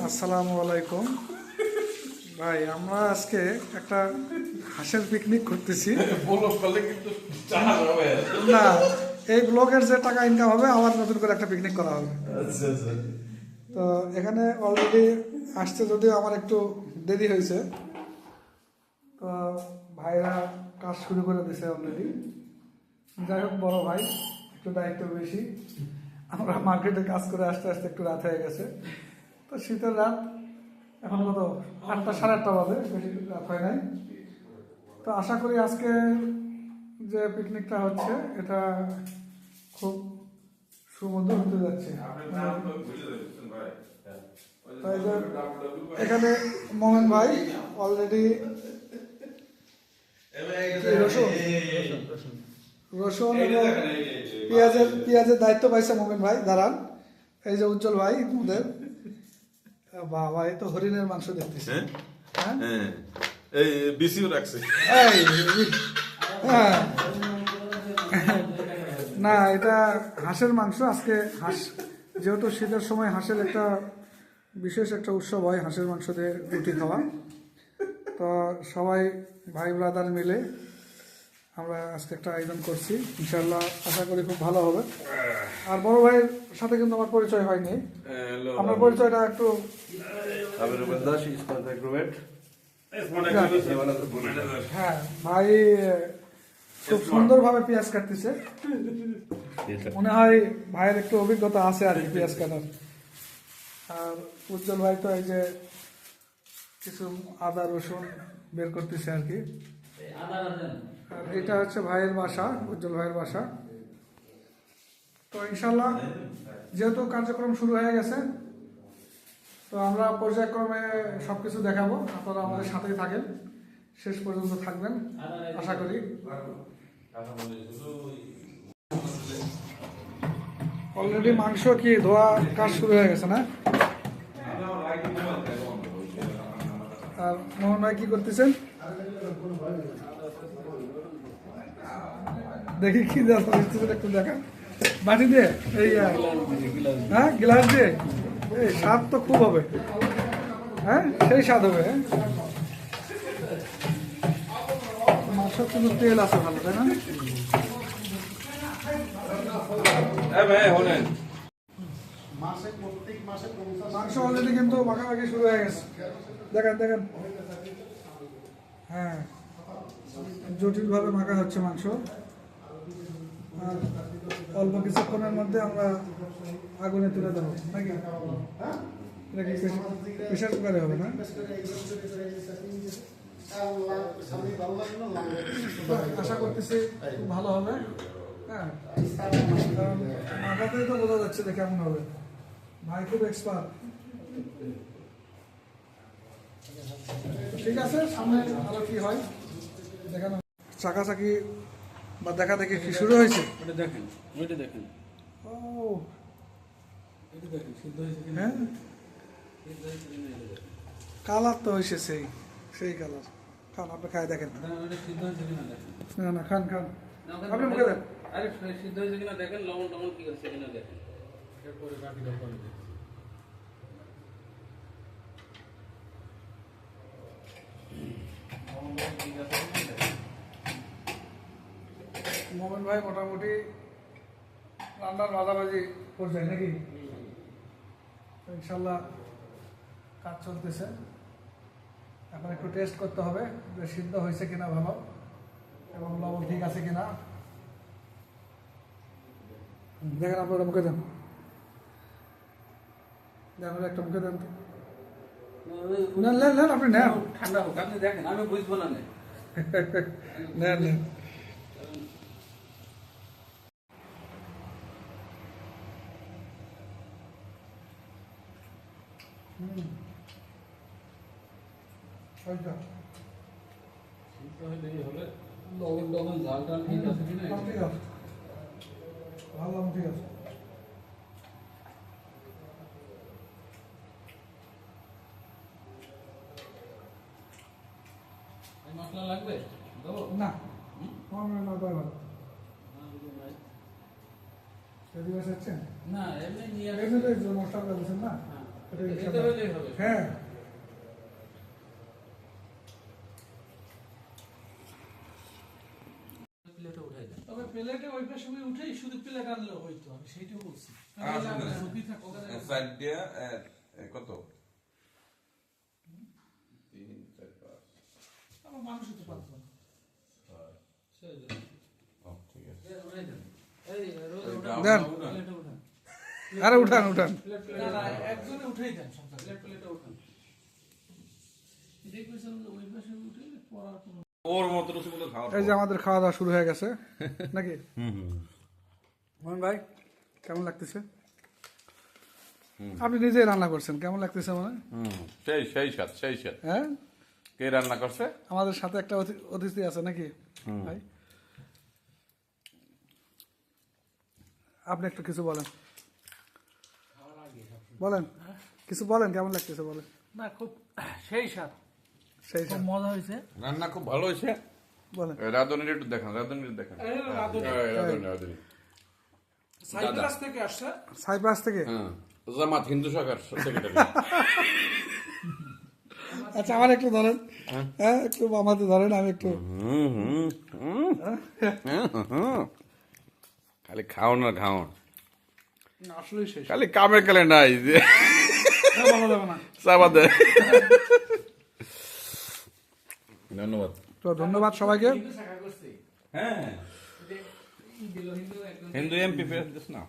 আসসালামু আলাইকুম। ভাই আমরা আজকে একটা হাঁসের পিকনিক করতেছি। না এই ব্লগের যে টাকা ইনকাম হবে আবার নতুন করে একটা পিকনিক করা হবে। আচ্ছা আচ্ছা। তো এখানে অলরেডি আসতে যদিও আমার একটু দেরি হয়েছে তো ভাইরা কাজ শুরু করে দিছে অলরেডি যাই হোক বড় ভাই একটু দায়িত্ব বেশি। আমরা মার্কেটে কাজ করে আসতে আসতে একটু রাত হয়ে গেছে। তো শীতের রাত এখন কত আটটা সাড়ে আটটা বাজে বেশি রাত হয় নাই। তো আশা করি আজকে যে পিকনিকটা হচ্ছে এটা খুব সুমধুর হতে যাচ্ছে। এখানে মোমেন ভাই অলরেডি রসুন? রসুন পেঁয়াজের পেঁয়াজের দায়িত্ব পাইছে মোমেন ভাই দাঁড়ান। এই যে উজ্জ্বল ভাই আমাদের বাবা এই তো হরিণের মাংস দেখতেছি। হ্যাঁ? হ্যাঁ? হ্যাঁ। এই বিসিও রাখছে। হ্যাঁ। না এটা হাঁসের মাংস আজকে হাঁস যেহেতু শীতের সময় হাঁসের একটা বিশেষ একটা উৎসব হয় হাঁসের মাংস দিয়ে রুটি খাওয়া। তো সবাই ভাই ব্রাদার মিলে আমরা আজকে একটা আয়োজন করছি। ইনশাল্লাহ আশা করি খুব ভালো হবে। আর বড় ভাইয়ের সাথে কিন্তু আমার পরিচয় হয়নি। আমার পরিচয়টা একটু আমি দাস হ্যাঁ ভাই খুব সুন্দরভাবে পেঁয়াজ কাটতেছে। মনে হয় ভাইয়ের একটু অভিজ্ঞতা আছে আর কি পেঁয়াজ কাটার। আর উজ্জ্বল ভাই তো এই যে কিছু আদা রসুন বের করতেছে আর কি। আর এটা হচ্ছে ভাইয়ের বাসা, উজ্জ্বল ভাইয়ের বাসা। তো ইনশাল্লাহ যেহেতু কার্যক্রম শুরু হয়ে গেছে, তো আমরা পর্যায়ক্রমে সবকিছু দেখাবো। আপনারা আমাদের সাথেই থাকেন, শেষ পর্যন্ত থাকবেন, আশা করি। অলরেডি মাংস কি, ধোয়া কাজ শুরু হয়ে গেছে না? আর মোহন ভাই কি করতেছেন? দেখি কি একটু দেখা বাটি দিয়ে, এই হ্যাঁ গ্লাস দিয়ে? এই, স্বাদ তো খুব হবে। হ্যাঁ সেই স্বাদ হবে হ্যাঁ। মাংস কিন্তু তেল আছে ভালো, তাই না? হ্যাঁ ভাই, হলেন। মাংস অলরেডি কিন্তু মাখামাখি শুরু হয়ে গেছে। দেখেন দেখেন। হ্যাঁ জটিলভাবে মাখা হচ্ছে মাংস। আর অল্প কিছুক্ষণের মধ্যে আমরা আগুনে তুলে দেবো, নাকি? এটা কি প্রেশার কুকারে হবে না? আশা করতেছি খুব ভালো হবে। হ্যাঁ মাখাতেই তো বোঝা যাচ্ছে যে কেমন হবে। ভাই খুব এক্সপার্ট ঠিক আছে সামনে আরও কি হয়? দেখানো। চাকাচাকি বা দেখা দেখি কি শুরু হয়েছে? ওটা দেখেন ওইটা দেখেন। ও। এটা দেখেন সিদ্ধ হয়েছে কিনা হ্যাঁ? হয়েছে দেখেন কালার তো হয়েছে সেই সেই কালার। খান আপনি খাই দেখেন। না, হয়েছে না খান খান। আপনি মুখে দেন। আরে সিদ্ধ হয়েছে কিনা দেখেন লবণ টবণ কি হচ্ছে কিনা দেখেন। এরপরে। মোহন ভাই মোটামুটি রান্নার বাজাবাজি পর্যায়ে নাকি? ইনশাল্লাহ কাজ চলতেছে। এখন একটু টেস্ট করতে হবে যে সিদ্ধ হয়েছে কিনা ভালো এবং লবণ ঠিক আছে কিনা। দেখেন আপনারা মুখে দেন। দেখেন একটা মুখে দেন তো। নেন নেন নেন আপনি নেন। ঠান্ডা হোক আপনি দেখেন আমি বুঝব না নে। নেন নেন। লবণ টবণ ঝাল টাল ঠিক আছে কিনা ঠিক আছে। ভালো ঠিক আছে এই মশলা লাগবে? দেবো? না। না না, এমনি নিয়ে না হ্যাঁ এটা হলেই হবে। হ্যাঁ। প্লেটে তবে প্লেটে ওই পাশে উঠেই শুধু প্লেট আনলে হইতো আমি সেইটাও বলছি। কত তিন চার পাঁচ আমার মানুষ হতে পারতো না ছেড়ে দেন ও, ঠিক আছে এই, উঠাই দেন এই রোজ এই উঠান দেন। উঠান, উঠান। উঠান আরে উঠান উঠান। প্লেট না না প্লেটে। একজনে উঠেই দেন সন্তান প্লেট প্লেটে উঠান। দেখবেন ওই পাশে উঠে পড়ার কোনো ওর মতো রসগোল্লা খাওয়া এই যে আমাদের খাওয়া দাওয়া শুরু হয়ে গেছে নাকি? মোহন ভাই কেমন লাগতেছে? আপনি নিজেই রান্না করছেন কেমন লাগতেছে মানে হুম সেই সেই স্বাদ সেই স্বাদ। হ্যাঁ? কে রান্না করছে? আমাদের সাথে একটা অতিথি আছে নাকি? ভাই? আপনি একটু কিছু বলেন। বলেন। কিছু বলেন কেমন লাগতেছে বলেন? না খুব সেই স্বাদ। সেই খুব মজা হয়েছে। রান্না খুব ভালো হয়েছে। বলেন। রাধুনির একটু দেখান রাধুনির দেখান। এই, রাধুনি রাধুনি। সাইপ্রাস থেকে আসছে। সাইপ্রাস থেকে? হ্যাঁ জামাত হিন্দু শাখার সেক্রেটারি আচ্ছা আমার একটু ধরেন। হ্যাঁ। একটু আমাদের ধরেন আমি একটু খালি খাও না খাও। আসলেই শেষ। খালি কামে কালে নাই যে। হ্যাঁ, ধন্যবাদ। তো ধন্যবাদ সবাইকে। হ্যাঁ। হিন্দু এমপি ফেস দিস না।